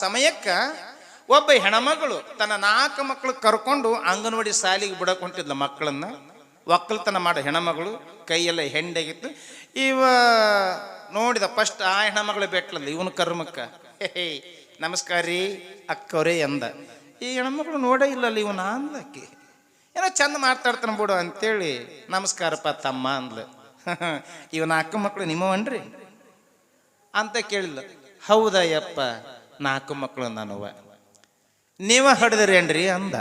ಸಮಯಕ್ಕ ಒಬ್ಬ ಹೆಣಮಗಳು ತನ್ನ ನಾಲ್ಕು ಮಕ್ಕಳು ಕರ್ಕೊಂಡು ಅಂಗನವಾಡಿ ಶಾಲೆಗೆ ಬಿಡಕ್ಕೆ ಮಕ್ಕಳನ್ನ. ಒಕ್ಕಲ್ತನ ಮಾಡೋ ಹೆಣಮಗಳು, ಕೈಯೆಲ್ಲ ಹೆಂಡಾಗಿತ್ತು. ಇವ ನೋಡಿದ ಫಸ್ಟ್ ಆ ಹೆಣಮಗಳು ಬೆಟ್ಲಲ್ಲ ಇವನು ಕರ್ಮಕ್ಕ? ಹೇ ನಮಸ್ಕಾರ ರೀ, ಅಕ್ಕವ್ರೇ ಎಂದ. ಈ ಹೆಣ್ಮಗಳು ನೋಡೇ ಇಲ್ಲಲ್ಲ, ಇವನ ಅಂದಕ್ಕೆ ಏನೋ ಚಂದ ಮಾತಾಡ್ತಾನೆ ಬಿಡು ಅಂತೇಳಿ, ನಮಸ್ಕಾರಪ್ಪ ತಮ್ಮ ಅಂದ್ಲು. ಇವನ ಅಕ್ಕ ಮಕ್ಕಳು ನಿಮ್ಮವನ್ರಿ? ಅಂತ ಕೇಳಿಲ್ಲ ಹೌದಾ ಯಪ್ಪ ನಾಲ್ಕು ಮಕ್ಕಳು ನಾನು ನೀವ ಹಡ್ದಿರೇನ್ರಿ ಅಂದ.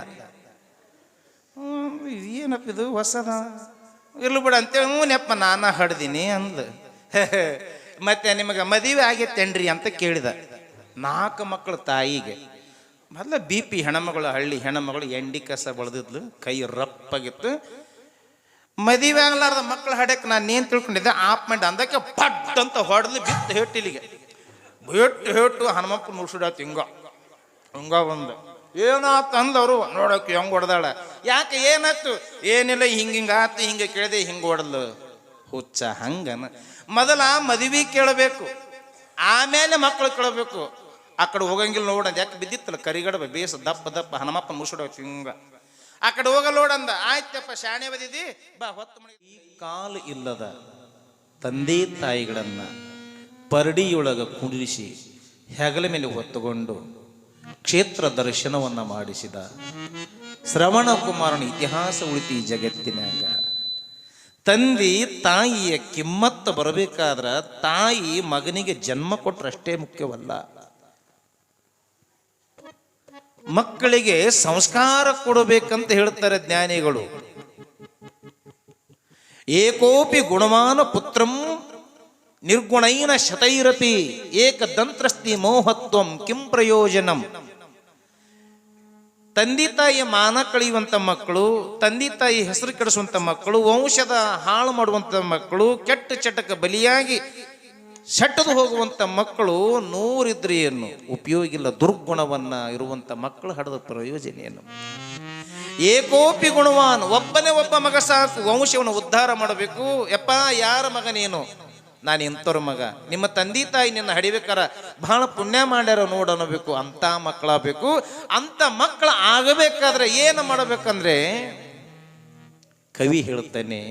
ಏನಪ್ಪ ಇದು ಹೊಸದ? ಇಲ್ಲ ಬಿಡ ಅಂತೇಳಿ, ಹ್ಞೂ ನೆಪ್ಪ, ನಾನ ಹಡ್ದೀನಿ ಅಂದ ಮತ್ತೆ ನಿಮಗೆ ಮದುವೆ ಆಗೈತೆನ್ರಿ ಅಂತ ಕೇಳಿದ. ನಾಲ್ಕು ಮಕ್ಕಳು ತಾಯಿಗೆ. ಮೊದಲ ಬಿ ಪಿ ಹೆಣ್ಮಗಳು, ಹಳ್ಳಿ ಹೆಣ್ಮಗಳು, ಎಂಡಿ ಕಸ ಬೆಳೆದಿದ್ಲು, ಕೈ ರಪ್ಪಾಗಿತ್ತು. ಮದುವೆ ಆಗ್ಲಾರ್ದ ಮಕ್ಕಳು ಹಡಕ್ಕೆ ನಾನು ಏನು ತಿಳ್ಕೊಂಡಿದ್ದೆ, ಆಪ್ ಮಾಡಿ ಅಂದಕ್ಕೆ ಪಟ್ ಅಂತ ಹೊಡೆದು ಬಿತ್ತು ಹೇಟ್ಟು ಹೇಟು ಹನುಮಪ್ಪ ನುಡ್ಸಿಡ ತಿಂಗ. ಹಿಂಗ ಬಂದು. ಏನಾ ತಂದವರು ನೋಡಕ್ಕೆ ಹೆಂಗ್ ಹೊಡೆದಾಳ. ಯಾಕೆ ಏನಾಯ್ತು? ಏನಿಲ್ಲ, ಹಿಂಗ ಹಿಂಗ ಆತು, ಹಿಂಗೆ ಕೇಳಿದೆ, ಹಿಂಗೆ ಹೊಡೆದ್ಲು. ಹುಚ್ಚ ಹಂಗನ. ಮೊದಲ ಮದುವೆ ಕೇಳಬೇಕು. ಆಮೇಲೆ ಮಕ್ಕಳು ಕೇಳಬೇಕು. ಆ ಕಡೆ ಹೋಗಂಗಿಲ್ಲ ನೋಡಂದ ಯಾಕೆ ಬಿದ್ದಿತ್ತಲ್ಲ, ಕರಿಗಡಬ, ಬೇಸ, ದಪ್ಪ ದಪ್ಪ, ಹನುಮಪ್ಪ ಮುಸುಡ ಹಿಂಗ ಆ ಕಡೆ ಹೋಗಲ್ಲ ನೋಡಂದ ಆಯ್ತಪ್ಪ, ಶಾಣೆ ಬದಿದಿ, ಬಾ, ಹೊತ್ತು ಈ ಕಾಲು ಇಲ್ಲದ ತಂದೆ ತಾಯಿಗಳನ್ನ ಪರಡಿಯೊಳಗ ಕುಡಿಸಿ ಹೆಗಲ ಮೇಲೆ ಹೊತ್ತುಕೊಂಡು ಕ್ಷೇತ್ರ ದರ್ಶನವನ್ನ ಮಾಡಿಸಿದ ಶ್ರವಣ ಕುಮಾರನ ಇತಿಹಾಸ ಉಳಿತಿ ಜಗತ್ತಿನಾಗ ತಂದಿ, ತಾಯಿಯ ಕಿಮ್ಮತ್ತ ಬರಬೇಕಾದ್ರ ತಾಯಿ ಮಗನಿಗೆ ಜನ್ಮ ಕೊಟ್ರಷ್ಟೇ ಮುಖ್ಯವಲ್ಲ. ಮಕ್ಕಳಿಗೆ ಸಂಸ್ಕಾರ ಕೊಡಬೇಕಂತ ಹೇಳ್ತಾರೆ ಜ್ಞಾನಿಗಳು. ಏಕೋಪಿ ಗುಣವಾನ ಪುತ್ರಂ ನಿರ್ಗುಣೈನ ಶತೈರಪಿ ಏಕದಂತ್ರಸ್ತಿ ಮೋಹತ್ವಂ ಕಿಂ ಪ್ರಯೋಜನಂ. ತಂದೆ ತಾಯಿ ಮಾನ ಕಳೆಯುವಂಥ ಮಕ್ಕಳು, ತಂದೆ ತಾಯಿ ಹೆಸರು ಕೆಡಿಸುವಂಥ ಮಕ್ಕಳು, ವಂಶದ ಹಾಳು ಮಾಡುವಂಥ ಮಕ್ಕಳು, ಕೆಟ್ಟ ಚಟಕ ಬಲಿಯಾಗಿ ಸೆಟ್ಟದು ಹೋಗುವಂಥ ಮಕ್ಕಳು ನೂರಿದ್ರೆ ಏನು? ಉಪಯೋಗಿಲ್ಲ ದುರ್ಗುಣವನ್ನ ಇರುವಂಥ ಮಕ್ಕಳು ಹಡದ ಪ್ರಯೋಜನ ಏನು? ಏಕೋಪಿ ಗುಣವಾನ್ ಒಬ್ಬನೇ ಒಬ್ಬ ಮಗ ಸಾಕು, ವಂಶವನ್ನು ಉದ್ಧಾರ ಮಾಡಬೇಕು. ಯಪ್ಪ, ಯಾರ ಮಗ ನೀನು ಇಂಥವ್ರ ಮಗ. ನಿಮ್ಮ ತಂದೆ ತಾಯಿ ನಿನ್ನ ಹಡಿಬೇಕಾರ ಬಹಳ ಪುಣ್ಯ ಮಾಡ್ಯಾರ ನೋಡನಬೇಕು ಅಂತ ಮಕ್ಕಳಾಗಬೇಕು ಅಂತ ಮಕ್ಕಳು ಆಗಬೇಕಾದ್ರೆ ಏನು ಮಾಡಬೇಕಂದ್ರೆ ಕವಿ ಹೇಳುತ್ತಾನೆ,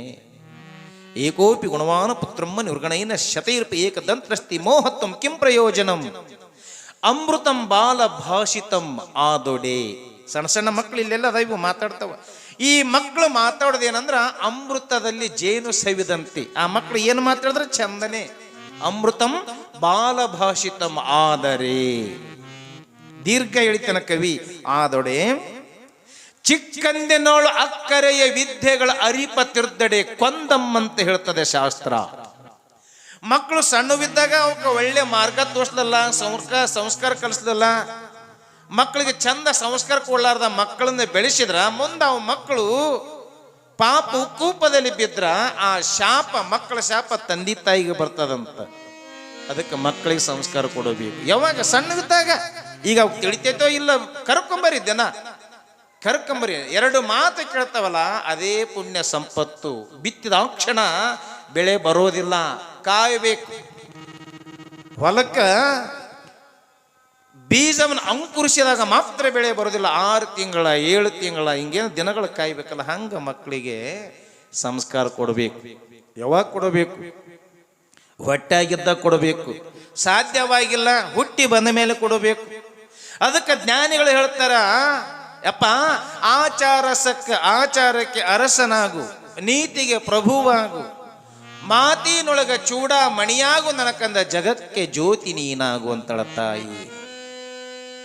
ಏಕೋಪಿ ಗುಣವಾನ ಪುತ್ರಮ್ಮ ನಿರ್ಗಣೈನ ಶತೈರ್ಪಿ ಏಕದಂತ್ರಸ್ತಿ ಮೋಹತ್ವಂ ಕಿಂ ಪ್ರಯೋಜನಂ. ಅಮೃತಂ ಬಾಲ ಭಾಷಿತಂ ಆದೊಡೆ. ಸಣ್ಣ ಸಣ್ಣ ಮಕ್ಕಳು ಇಲ್ಲೆಲ್ಲ ಅದ ಇವು ಮಾತಾಡ್ತಾವ. ಈ ಮಕ್ಕಳು ಮಾತಾಡೋದೇನಂದ್ರ ಅಮೃತದಲ್ಲಿ ಜೇನು ಸವಿದಂತೆ. ಆ ಮಕ್ಕಳು ಏನು ಮಾತಾಡಿದ್ರೆ? ಚಂದನೆ. ಅಮೃತಂ ಬಾಲಭಾಷಿತಂ ಆದರೆ. ದೀರ್ಘ ಹೇಳಿತನ ಕವಿ. ಆದೊಡೆ, ಚಿಕ್ಕಂದಿನೋಳು ಅಕ್ಕರೆಯ ವಿದ್ಯೆಗಳ ಅರಿಪ ತಿರ್ದಡೆ ಕೊಂದಮ್ಮಂತ ಹೇಳ್ತದೆ ಶಾಸ್ತ್ರ. ಮಕ್ಕಳು ಸಣ್ಣವಿದ್ದಾಗ ಅವಕ್ಕೆ ಒಳ್ಳೆ ಮಾರ್ಗ ತೋರಿಸ್ಲಲ್ಲ ಸಂಸ್ಕಾರ ಸಂಸ್ಕಾರ ಕಲಿಸ್ಲಲ್ಲ ಮಕ್ಕಳಿಗೆ ಚಂದ ಸಂಸ್ಕಾರ ಕೊಡ್ಲಾರ್ದ ಮಕ್ಕಳನ್ನ ಬೆಳೆಸಿದ್ರ, ಮುಂದೆ ಅವ ಮಕ್ಕಳು ಪಾಪ ಕೂಪದಲ್ಲಿ ಬಿದ್ರ, ಆ ಶಾಪ, ಮಕ್ಕಳ ಶಾಪ ತಂದೆ ತಾಯಿಗೆ ಬರ್ತದಂತ. ಅದಕ್ಕೆ ಮಕ್ಕಳಿಗೆ ಸಂಸ್ಕಾರ ಕೊಡಬೇಕು. ಯಾವಾಗ? ಸಣ್ಣದಾಗ ಈಗ ಅವು ತಿಳಿತೈತೋ ಇಲ್ಲ ಕರ್ಕೊಂಬರಿ ದಿನ ಕರ್ಕೊಂಬರಿ ಎರಡು ಮಾತು ಕೇಳ್ತಾವಲ್ಲ, ಅದೇ ಪುಣ್ಯ ಸಂಪತ್ತು. ಬಿತ್ತಿದ ಕ್ಷಣ ಬೆಳೆ ಬರೋದಿಲ್ಲ, ಕಾಯಬೇಕು. ಹೊಲಕ್ಕ ಬೀಜವನ್ನು ಅಂಕುರಿಸಿದಾಗ ಮಾತ್ರ ಬೆಳೆ ಬರೋದಿಲ್ಲ ಆರು ತಿಂಗಳ, ಏಳು ತಿಂಗಳ, ಹಿಂಗೇನು ದಿನಗಳು ಕಾಯ್ಬೇಕಲ್ಲ. ಹಂಗ ಮಕ್ಕಳಿಗೆ ಸಂಸ್ಕಾರ ಕೊಡಬೇಕು. ಯಾವಾಗ ಕೊಡಬೇಕು? ಹೊಟ್ಟಾಗಿದ್ದಾಗ ಕೊಡಬೇಕು. ಸಾಧ್ಯವಾಗಿಲ್ಲ, ಹುಟ್ಟಿ ಬಂದ ಮೇಲೆ ಕೊಡಬೇಕು. ಅದಕ್ಕೆ ಜ್ಞಾನಿಗಳು ಹೇಳ್ತಾರ, ಯಪ್ಪ, ಆಚಾರಸಕ್ಕ, ಆಚಾರಕ್ಕೆ ಅರಸನಾಗು, ನೀತಿಗೆ ಪ್ರಭುವಾಗು. ಮಾತಿನೊಳಗ ಚೂಡ ಮಣಿಯಾಗು, ನನಕಂದ ಜಗಕ್ಕೆ ಜ್ಯೋತಿ ನೀನಾಗು, ಅಂತಳ ತಾಯಿ.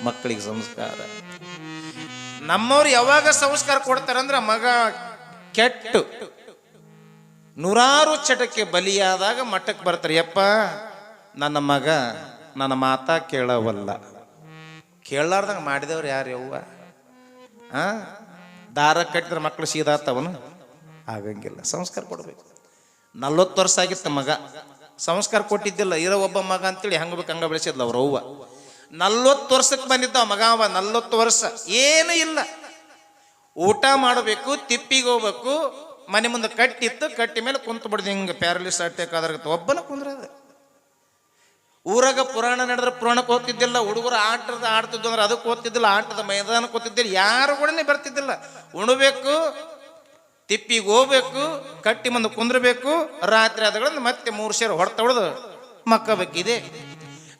ಮಕ್ಕಳಿಗೆ ಸಂಸ್ಕಾರ. ನಮ್ಮವ್ರು ಯಾವಾಗ ಸಂಸ್ಕಾರ ಕೊಡ್ತಾರಂದ್ರೆ ಮಗ ಕೆಟ್ಟು. ನೂರಾರು ಚಟಕ್ಕೆ ಬಲಿಯಾದಾಗ ಮಠಕ್ಕೆ ಬರ್ತಾರೆ. ಯಪ್ಪ, ನನ್ನ ಮಗ, ನನ್ನ ಮಾತಾ ಕೇಳವಲ್ಲ. ಕೇಳಲಾರ್ದಂಗ ಮಾಡಿದವ್ರು ಯಾರು ಯವ್ವ? ಆ? ದಾರ ಕಟ್ಟಿದ್ರೆ ಮಕ್ಕಳು ಸೀದಾತವನು? ಆಗಂಗಿಲ್ಲ. ಸಂಸ್ಕಾರ ಕೊಡ್ಬೇಕು. ನಲ್ವತ್ತು ವರ್ಷ ಆಗಿತ್ತು ಮಗ. ಸಂಸ್ಕಾರ ಕೊಟ್ಟಿದ್ದಿಲ್ಲ. ಇರೋ ಒಬ್ಬ ಮಗ ಅಂತೇಳಿ ಹಂಗ ಬೇಕು ಹಂಗ ಬೆಳೆಸಿದ್ಲ ಅವ್ರ ಅವ್ವ. ನಲ್ವತ್ತು ವರ್ಷಕ್ಕೆ ಬಂದಿದ್ದ ಮಗ, ಅವ ನಲ್ವತ್ತು ವರ್ಷ. ಏನು ಇಲ್ಲ. ಊಟ ಮಾಡಬೇಕು, ತಿಪ್ಪಿಗೆ ಹೋಗ್ಬೇಕು, ಮನೆ ಮುಂದೆ ಕಟ್ಟಿತ್ತು, ಕಟ್ಟಿ ಮೇಲೆ ಕುಂತು ಬಿಡ್ದು ಹಿಂಗೆ ಪ್ಯಾರಲಿಸ್ ಅಟ್ಯಾಕ್ ಅದ್ರ ಒಬ್ಬನ ಕುಂದ್ರದ ಊರಾಗ ಪುರಾಣ ನಡೆದ್ರೆ ಪುರಾಣಕ್ಕೆ ಓದ್ತಿದ್ದಿಲ್ಲ ಹುಡುಗರು ಆಟದ ಆಡ್ತಿದ್ದು ಅಂದ್ರೆ ಅದಕ್ಕೆ ಓದ್ತಿದ್ದಿಲ್ಲ ಆಟದ ಮೈದಾನಕ್ಕೆ ಓದ್ತಿದ್ದಿಲ್ಲ ಯಾರು ಕೂಡನೇ ಬರ್ತಿದ್ದಿಲ್ಲ. ಉಣಬೇಕು, ತಿಪ್ಪಿಗೆ ಹೋಗ್ಬೇಕು, ಕಟ್ಟಿ ಮುಂದೆ ಕುಂದ್ರಬೇಕು, ರಾತ್ರಿ ಅದಗಳನ್ನು ಮತ್ತೆ ಮೂರು ಸೇರು ಹೊಡೆತ ಹೊಡೆದು ಮಕ್ಕಬೇಕಿದೆ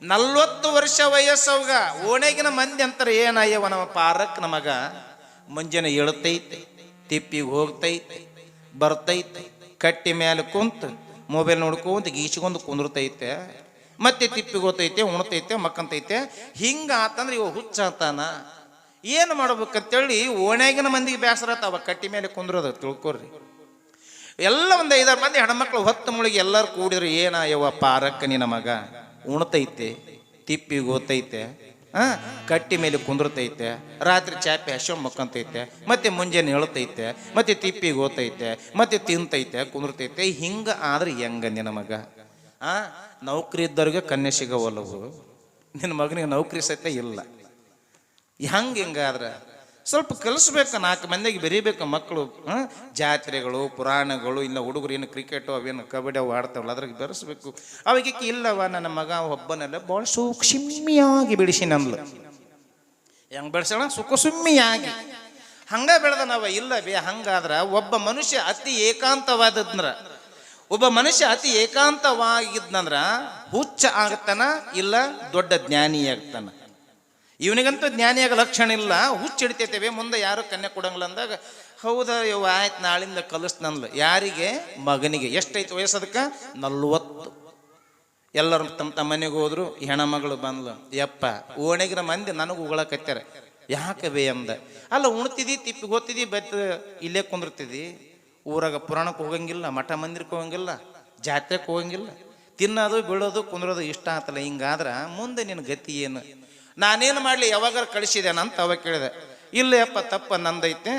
ನಲ್ವತ್ತು ವರ್ಷ ವಯಸ್ಸವಾಗ ಓಣೆಗಿನ ಮಂದಿ ಅಂತಾರೆ ಏನಯ್ಯವ ನಮ್ಮ ಪಾರಕ್ ನಮಗ? ಮುಂಜಾನೆ ಎಳ್ತೈತೆ ತಿಪ್ಪಿಗೆ ಹೋಗ್ತೈತೆ, ಬರ್ತೈತೆ, ಕಟ್ಟಿ ಮೇಲೆ ಕುಂತು ಮೊಬೈಲ್ ನೋಡ್ಕೊಂತ ಗೀಚ್ಕೊಂಡು ಕುಂದಿರ್ತೈತೆ, ಮತ್ತೆ ತಿಪ್ಪಿಗೆ ಹೋಗ್ತೈತೆ, ಉಣ್ತೈತೆ, ಮಕ್ಕಂತೈತೆ. ಹಿಂಗ ಆತಂದ್ರೆ ಇವ ಹುಚ್ಚ ಆತಾನ? ಏನು ಮಾಡ್ಬೇಕಂತೇಳಿ ಓಣ್ಯಾಗಿನ ಮಂದಿಗೆ ಬೇಸರ ಆತಾವ ಕಟ್ಟಿ ಮೇಲೆ ಕುಂದ್ರೋದು, ತಿಳ್ಕೊರಿ. ಎಲ್ಲ ಒಂದು ಐದಾರು ಮಂದಿ ಹೆಣ್ಮಕ್ಳು ಹೊತ್ತು ಮುಳುಗಿ ಎಲ್ಲರೂ ಕೂಡಿದ್ರು ಏನ ಯವ್ವ ಪಾರಕ್ಕ ನಿನ್ನ ಮಗ ಉಣ್ತೈತೆ ತಿಪ್ಪಿಗೆ ಗೋತೈತೆ, ಆ, ಕಟ್ಟಿ ಮೇಲೆ ಕುಂದ್ರತೈತೆ, ರಾತ್ರಿ ಚಾಪೆ ಹಶ್ವ ಮಕ್ಕಂತೈತೆ ಮತ್ತೆ ಮುಂಜಾನೆ ಹೇಳ್ತೈತೆ, ಮತ್ತೆ ತಿಪ್ಪಿಗೆ ಗೋತೈತೆ, ಮತ್ತೆ ತಿಂತೈತೆ, ಕುಂದ್ರತೈತೆ, ಹಿಂಗ ಆದ್ರೆ ಹೆಂಗ ನಿನ್ನ ಮಗ? ಆ, ನೌಕರಿ ಇದ್ದವ್ರಿಗೆ ಕನ್ಯೆ ಸಿಗವಲ್ಲವು. ನಿನ್ನ ಮಗನಿಗೆ ನೌಕರಿ ಸಹಿತ ಇಲ್ಲ. ಹೆಂಗೆ ಹಿಂಗಾದ್ರೆ? ಸ್ವಲ್ಪ ಕಲಿಸ್ಬೇಕು, ನಾಲ್ಕು ಮಂದಿಗೆ ಬೆರಿಬೇಕು ಮಕ್ಕಳು ಜಾತ್ರೆಗಳು, ಪುರಾಣಗಳು, ಇಲ್ಲ ಹುಡುಗರು ಏನು ಕ್ರಿಕೆಟು ಅವೇನು ಕಬಡ್ಡಿ ಅವು ಆಡ್ತಾವಲ್ಲ, ಅದ್ರಾಗ ಬೆರೆಸ್ಬೇಕು. ಅವಾಗ ಇಲ್ಲವ, ನನ್ನ ಮಗ ಒಬ್ಬನೆಲ್ಲ ಭಾಳ ಸೂಕ್ಷ್ಮಿಯಾಗಿ ಬಿಡಿಸಿ ನಂದ್ಲು. ಹೆಂಗ್ ಬೆಳೆಸೋಣ ಸುಖಸುಮ್ಮಿಯಾಗಿ ಹಂಗ ಬೆಳೆದ ನಾವ, ಇಲ್ಲ ಬೇ, ಹಂಗಾದ್ರ ಒಬ್ಬ ಮನುಷ್ಯ ಅತಿ ಏಕಾಂತವಾದದ್ನರ ಒಬ್ಬ ಮನುಷ್ಯ ಅತಿ ಏಕಾಂತವಾಗಿದ್ನಂದ್ರ ಹುಚ್ಚ ಆಗ್ತಾನ, ಇಲ್ಲ ದೊಡ್ಡ ಜ್ಞಾನಿ ಆಗ್ತಾನ ಇವನಿಗಂತೂ ಜ್ಞಾನಿಯಾಗ ಲಕ್ಷಣ ಇಲ್ಲ. ಹುಚ್ಚಿಡ್ತೈತೇವೆ ಮುಂದೆ ಯಾರು ಕನ್ಯೆ ಕೊಡಂಗಿಲ್ಲ ಅಂದಾಗ, ಹೌದಾ ಇವ ಆಯ್ತು, ನಾಳಿಂದ ಕಲಿಸ್ನಂದ್ಲು ಯಾರಿಗೆ? ಮಗನಿಗೆ. ಎಷ್ಟೈತು ವಯಸ್ಸದಕ್ಕ? ನಲ್ವತ್ತು. ಎಲ್ಲರೂ ತಮ್ಮ ತಮ್ಮ ಮನೆಗೆ ಹೋದ್ರು ಹೆಣಮಗಳು ಹೆಣ್ಮಗಳು ಬಂದ್ಲು. ಯಪ್ಪ ಓಣಿಗಿನ ಮಂದಿ ನನಗೆ ಉಗಳಕತ್ತಾರೆ ಯಾಕೆ ಬೇ ಅಂದ. ಅಲ್ಲ, ಉಣ್ತಿದಿ, ತಿಪ್ಪಿ ಗೊತ್ತಿದಿ ಬೆತ್ತ ಇಲ್ಲೇ ಕುಂದಿರ್ತಿದಿ. ಊರಾಗ ಪುರಾಣಕ್ಕೆ ಹೋಗಂಗಿಲ್ಲ, ಮಠ ಮಂದಿರಕ್ಕೆ ಹೋಗಂಗಿಲ್ಲ, ಜಾತ್ರೆಗೆ ಹೋಗಂಗಿಲ್ಲ. ತಿನ್ನೋದು, ಬೀಳೋದು, ಕುಂದ್ರೋದು ಇಷ್ಟ ಆತಲ್ಲ. ಹಿಂಗಾದ್ರೆ ಮುಂದೆ ನಿನ್ನ ಗತಿ ಏನು? ನಾನೇನು ಮಾಡಲಿ, ಯಾವಾಗಾರ ಕಳಿಸಿದೇನ ಅವ ಕೇಳಿದೆ. ಇಲ್ಲ ಯಪ್ಪ ತಪ್ಪ ನಂದೈತೆ.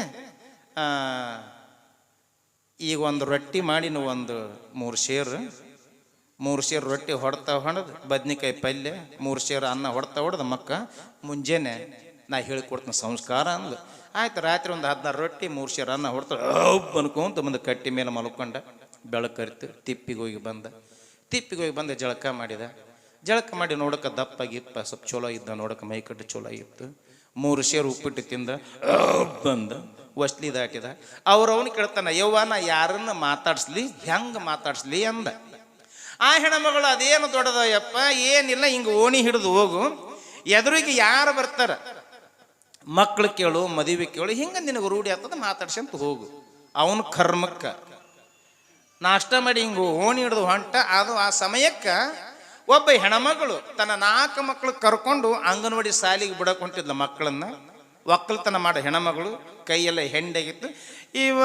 ಈಗ ಒಂದು ರೊಟ್ಟಿ ಮಾಡಿ ನೀವು ಒಂದು ಮೂರು ಸೇರು. ಮೂರು ಸೇರು ರೊಟ್ಟಿ ಹೊಡ್ತಾ ಹೊಡೆದು, ಬದ್ನಿಕಾಯಿ ಪಲ್ಯ, ಮೂರು ಸೇರು ಅನ್ನ ಹೊಡ್ತಾ ಹೊಡೆದು, ಮಕ್ಕ, ಮುಂಜಾನೆ ನಾ ಹೇಳಿಕೊಡ್ತೀನಿ ಸಂಸ್ಕಾರ ಅಂದ್ಲು ಆಯ್ತು, ರಾತ್ರಿ ಒಂದು ಹದಿನಾರು ರೊಟ್ಟಿ, ಮೂರು ಸೇರು ಅನ್ನ ಹೊಡ್ತಾ ಹಬ್ಬ ಅನ್ಕೊಂತ ಮುಂದೆ ಕಟ್ಟಿ ಮೇಲೆ ಮಲ್ಕೊಂಡ ಬೆಳಕರಿತು ತಿಪ್ಪಿಗೆ ಹೋಗಿ ಬಂದ. ತಿಪ್ಪಿಗೆ ಹೋಗಿ ಬಂದ ಜಳಕ ಮಾಡಿದ. ಜಳಕ ಮಾಡಿ ನೋಡಕ್ಕೆ ದಪ್ಪ ಗಿಪ್ಪ, ಸ್ವಲ್ಪ ಚಲೋ ಇದ್ದ ನೋಡಕ್ಕೆ ಮೈಕಟ್ಟು ಚಲೋ ಇತ್ತು. ಮೂರು ಸೇರು ಉಪ್ಪಿಟ್ಟು ತಿಂದ, ಬಂದ ವಸ್ಲಿ ದಾಟಿದ ಅವ್ರವನು ಕೇಳ್ತಾನ, ಯವ್ವ, ನಾ ಯಾರನ್ನ ಮಾತಾಡ್ಸ್ಲಿ, ಹೆಂಗೆ ಮಾತಾಡ್ಸ್ಲಿ ಅಂದ. ಆ ಹೆಣ್ಮಗಳು ಅದೇನು ದೊಡ್ಡದಯ್ಯಪ್ಪ, ಏನಿಲ್ಲ, ಹಿಂಗೆ ಓಣಿ ಹಿಡಿದು ಹೋಗು. ಎದುರಿಗೆ ಯಾರು ಬರ್ತಾರ? ಮಕ್ಳು ಕೇಳು, ಮದುವೆ ಕೇಳು, ಹಿಂಗೆ ನಿನಗೆ ರೂಢಿ ಆಗ್ತದ ಮಾತಾಡ್ಸಂತ ಹೋಗು. ಅವನ ಕರ್ಮಕ್ಕ. ನಾಷ್ಟ ಮಾಡಿ ಹಿಂಗೆ ಓಣಿ ಹಿಡಿದು ಹೊಂಟ, ಅದು ಆ ಸಮಯಕ್ಕೆ ಒಬ್ಬ ಹೆಣಮಗಳು ತನ್ನ ನಾಲ್ಕು ಮಕ್ಕಳು ಕರ್ಕೊಂಡು ಅಂಗನವಾಡಿ ಸಾಲಿಗೆ ಬಿಡಕ್ಕೆ ಹೊಂಟಿದ್ಲ ಮಕ್ಕಳನ್ನ. ಒಕ್ಕಲ್ತನ ಮಾಡೋ ಹೆಣಮಗಳು ಕೈಯೆಲ್ಲ ಹೆಂಡಾಗಿತ್ತು. ಇವ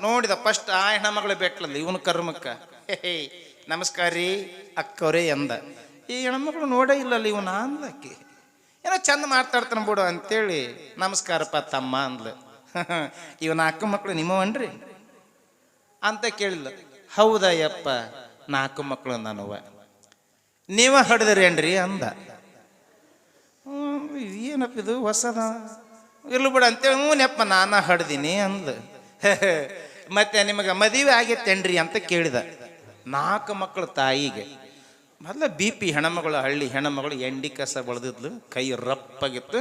ನೋಡಿದ ಫಸ್ಟ್ ಆ ಹೆಣಮಗಳು ಬೆಟ್ಲಲ್ಲ ಇವನು ಕರ್ಮಕ್ಕ. ಹೇ ನಮಸ್ಕಾರ ರೀ ಅಕ್ಕವ್ರೇ ಎಂದ. ಈ ಹೆಣಮಗಳು ನೋಡೇ ಇಲ್ಲಲ್ಲ, ಇವನ ಅಂದಕ್ಕೆ ಏನೋ ಚಂದ ಮಾತಾಡ್ತಾನ ಬಿಡು ಅಂತೇಳಿ, ನಮಸ್ಕಾರಪ್ಪ ತಮ್ಮ ಅಂದ್ಲು. ಇವನ ಅಕ್ಕ ಮಕ್ಕಳು ನಿಮ್ಮವನ್ರಿ? ಅಂತ ಕೇಳಿಲ್ಲ ಹೌದಾ ಯಪ್ಪ ನಾಲ್ಕು ಮಕ್ಕಳು ನಾನುವ. ನೀವ ಹೊಡೆದ್ರೇನ್ರಿ ಅಂದ. ಏನಪ್ಪ ಇದು ಹೊಸದ? ಇಲ್ಲ ಬಿಡ ಅಂತೇಳಿ, ಹ್ಞೂ ನೆಪ್ಪ, ನಾನ ಹಡ್ದೀನಿ ಅಂದ. ಮತ್ತೆ ನಿಮಗೆ ಮದುವೆ ಆಗೈತೆನ್ರಿ ಅಂತ ಕೇಳಿದ. ನಾಲ್ಕು ಮಕ್ಕಳು ತಾಯಿಗೆ. ಮೊದಲ ಬಿ ಪಿ ಹೆಣ್ಮಗಳು, ಹಳ್ಳಿ ಹೆಣ್ಮಗಳು ಎಂಡಿ ಕಸ ಬೆಳೆದಿದ್ಲು, ಕೈ ರಪ್ಪಾಗಿತ್ತು.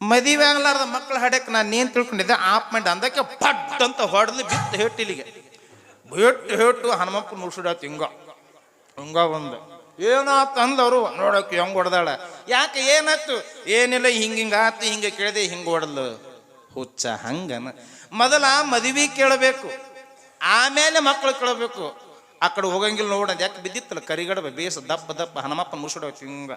ಮದುವೆ ಆಗ್ಲಾರ್ದ ಮಕ್ಕಳು ಹಡಕ್ಕೆ ನಾನು ಏನು ತಿಳ್ಕೊಂಡಿದ್ದೆ, ಆಪ್ ಮಾಡಿ ಅಂದಕ್ಕೆ ಪಟ್ ಅಂತ ಹೊಡೆದು ಬಿತ್ತು ಹೇಟಿಲಿಗೆ ಬಿಟ್ಟು ಹೇಟು ಹನುಮಪ್ಪ ಮುಳ್ಸುಡಾತು ಹಿಂಗ. ಹಿಂಗ ಬಂದು ಏನಾತ್ ಅಂದವರು ನೋಡಕ್ಕೆ ಹೆಂಗ್ ಹೊಡೆದಾಳ. ಯಾಕೆ ಏನಾಯ್ತು? ಏನಿಲ್ಲ, ಹಿಂಗ ಹಿಂಗ ಆತು, ಹಿಂಗೆ ಕೇಳಿದೆ, ಹಿಂಗೆ ಹೊಡೆದ್ಲು. ಹುಚ್ಚ ಹಂಗನ. ಮೊದಲ ಮದುವೆ ಕೇಳಬೇಕು. ಆಮೇಲೆ ಮಕ್ಕಳು ಕೇಳಬೇಕು. ಆ ಕಡೆ ಹೋಗಂಗಿಲ್ಲ ನೋಡಂದ ಯಾಕೆ ಬಿದ್ದಿತ್ತಲ್ಲ, ಕರಿಗಡಬ, ಬೇಸ, ದಪ್ಪ ದಪ್ಪ, ಹನುಮಪ್ಪ ಮುಳ್ಸುಡಾತು ಹಿಂಗ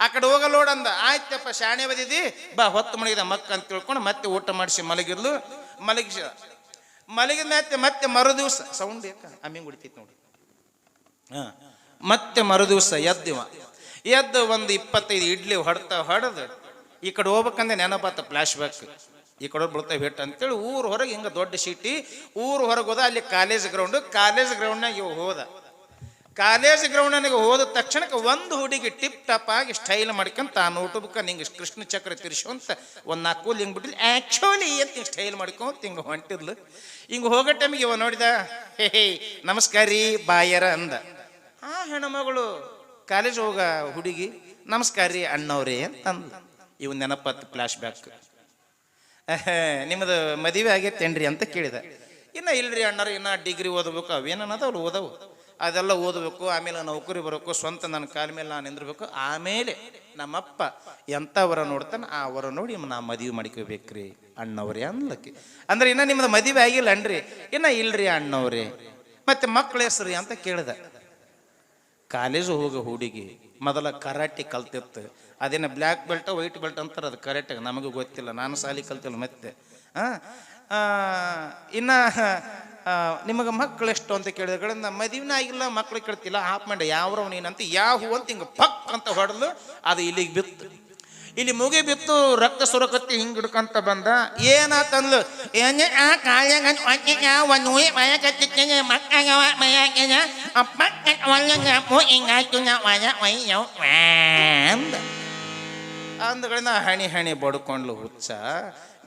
ಆ ಕಡೆ ಹೋಗಲ್ಲ ನೋಡಂದ ಆಯ್ತಪ್ಪ, ಶಾಣೆ ಬದಿದಿ, ಬಾ, ಹೊತ್ತು ಮಲಗಿದ ಮಕ್ಕ ಅಂತ ತಿಳ್ಕೊಂಡು ಮತ್ತೆ ಊಟ ಮಾಡಿಸಿ ಮಲಗಿರ್ಲು ಮಲಗಿಸ, ಮಲಗಿದ ಮತ್ತೆ ಮತ್ತೆ ಮರು ದಿವಸ ಸೌಂಡ್ ಯಾಕ? ಅಮ್ಮಿಂಗ್ ಹೊಡಿತೈತಿ ನೋಡಿ. ಮತ್ತೆ ಮರುದಿವಸ ಎದ್ದಿವ. ಎದ್ದು ಒಂದು ಇಪ್ಪತ್ತೈದು ಇಡ್ಲಿ ಹೊಡೆತ ಹೊಡೆದು ಈ ಕಡೆ ಹೋಗ್ಬೇಕಂದ್ರೆ ನೆನಪಾತ ಫ್ಲಾಶ್ ಬ್ಯಾಕ್ ಈ ಕಡೆ ಬೀಳ್ತಾ ಭೇಟ್ ಅಂತೇಳಿ ಊರು ಹೊರಗೆ ಹಿಂಗೆ ದೊಡ್ಡ ಸಿಟಿ ಊರು ಹೊರಗೆ ಹೋದ ಅಲ್ಲಿ ಕಾಲೇಜ್ ಗ್ರೌಂಡ್ ಕಾಲೇಜ್ ಗ್ರೌಂಡ್ನಾಗ ಇವ ಹೋದ. ಕಾಲೇಜ್ ಗ್ರೌಂಡ್ನಾಗ ಹೋದ ತಕ್ಷಣಕ್ಕೆ ಒಂದು ಹುಡುಗಿ ಟಿಪ್ ಟಾಪ್ ಆಗಿ ಸ್ಟೈಲ್ ಮಾಡ್ಕೊಂತ ಆ ನೋಟ್ಬುಕ್ಕ ನಿಂಗೆ ಕೃಷ್ಣ ಚಕ್ರ ತಿರ್ಸ್ಕೊಂತ ಒಂದು ನಾಲ್ಕು ಕೂಲಿ ಹಿಂಗೆ ಬಿಟ್ಟಿಲ್ಲ ಆ್ಯಕ್ಚುಲಿ ಅಂತ ಸ್ಟೈಲ್ ಮಾಡ್ಕೊಂತ ಹಿಂಗೆ ಹೊಂಟಿದ್ಲು. ಹಿಂಗೆ ಹೋಗೋ ಟೈಮಿಗೆ ಇವ ನೋಡಿದ, ಹೇ ಹೇ, ನಮಸ್ಕಾರ ರೀ, ಬಾಯರ ಅಂದ. ಹೆಣ್ಮಗಳು ಕಾಲೇಜ್ ಹೋಗ ಹುಡುಗಿ ನಮಸ್ಕಾರ ರೀ ಅಣ್ಣವ್ರಿ ಅಂತಂದ್ಲು ಇವ್ ನೆನಪತ್ತು ಫ್ಲಾಶ್ ಬ್ಯಾಕ್ ನಿಮ್ಮದು ಮದುವೆ ಆಗೈತೇನ್ರಿ ಅಂತ ಕೇಳಿದೆ. ಇನ್ನ ಇಲ್ರಿ ಅಣ್ಣರು ಇನ್ನ ಡಿಗ್ರಿ ಓದಬೇಕು ಅವೇನನ್ನದವ್ರು ಓದವು. ಅದೆಲ್ಲ ಓದಬೇಕು, ಆಮೇಲೆ ನೌಕರಿ ಬರಬೇಕು, ಸ್ವಂತ ನನ್ನ ಕಾಲ ಮೇಲೆ ನಾನು ನಿಂದಿರ್ಬೇಕು, ಆಮೇಲೆ ನಮ್ಮಪ್ಪ ಎಂಥವರ ನೋಡ್ತಾನೆ ಆ ವರ ನೋಡಿ ನಾ ಮದುವೆ ಮಾಡ್ಕೋಬೇಕ್ರಿ ಅಣ್ಣವ್ರಿ ಅನ್ಲಕ್ಕೆ ಅಂದ್ರೆ ಇನ್ನ ನಿಮ್ಮದು ಮದುವೆ ಆಗಿಲ್ಲ ಅನ್ರಿ ಇನ್ನ ಇಲ್ರಿ ಅಣ್ಣವ್ರಿ. ಮತ್ತೆ ಮಕ್ಳ ಹೆಸ್ರಿ ಅಂತ ಕೇಳಿದೆ. ಕಾಲೇಜು ಹೋಗೋ ಹುಡುಗಿ, ಮೊದಲ ಕರಾಟೆ ಕಲ್ತಿತ್ತು. ಅದೇನ ಬ್ಲ್ಯಾಕ್ ಬೆಲ್ಟ್, ವೈಟ್ ಬೆಲ್ಟ್ ಅಂತಾರೆ ಅದು ಕರೆಕ್ಟಾಗಿ ನಮಗೆ ಗೊತ್ತಿಲ್ಲ, ನಾನು ಸಾಲಿ ಕಲ್ತಿಲ್ಲ ಮತ್ತೆ. ಇನ್ನ ನಿಮಗೆ ಮಕ್ಕಳು ಎಷ್ಟು ಅಂತ ಕೇಳಿದ ಕಡೆ ನಮ್ಮ ಮದುವೆನ ಆಗಿಲ್ಲ ಮಕ್ಕಳು ಕೇಳ್ತಿಲ್ಲ ಹಾಪ್ ಮಾಡಿ ಯಾವ್ರವ್ ನೀನಂತ ಯಾವ ಹೂ ಅಂತ ಹಿಂಗೆ ಪಕ್ ಅಂತ ಹೊಡೆದು ಅದು ಇಲ್ಲಿಗೆ ಬಿತ್ತು. ಇಲ್ಲಿ ಮುಗಿ ಬಿತ್ತು, ರಕ್ತ ಸುರಕತ್ತಿ ಹಿಂಗೆ ಹಿಡ್ಕೊಂತ ಬಂದ. ಏನಾತಂದ್ಲು? ಏನೇ ಆ ಕಾಳ್ಯಾಗ ಒಂದು ಹುಯಿ ಮಯ ಮಯಾಗ ಅಪ್ಪ ಹಿಂಗಾಯ್ತು ವಯ ವಯ್ಯೋ ಅಂದ. ಹಣಿ ಹಣಿ ಬಡ್ಕೊಂಡ್ಲು ಹುಚ್ಚ.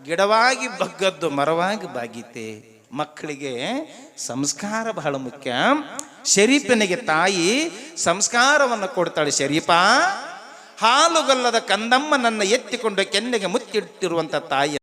ಗಿಡವಾಗಿ ಬಗ್ಗದ್ದು ಮರವಾಗಿ ಬಾಗಿತೆ. ಮಕ್ಕಳಿಗೆ ಸಂಸ್ಕಾರ ಬಹಳ ಮುಖ್ಯ. ಶರೀಫನಿಗೆ ತಾಯಿ ಸಂಸ್ಕಾರವನ್ನು ಕೊಡ್ತಾಳೆ, ಶರೀಫ. ಹಾಲುಗಲ್ಲದ ಕಂದಮ್ಮ ನನ್ನ ಎತ್ತಿಕೊಂಡು ಕೆನ್ನೆಗೆ ಮುತ್ತಿಟ್ಟಿರುವಂಥ ತಾಯಿ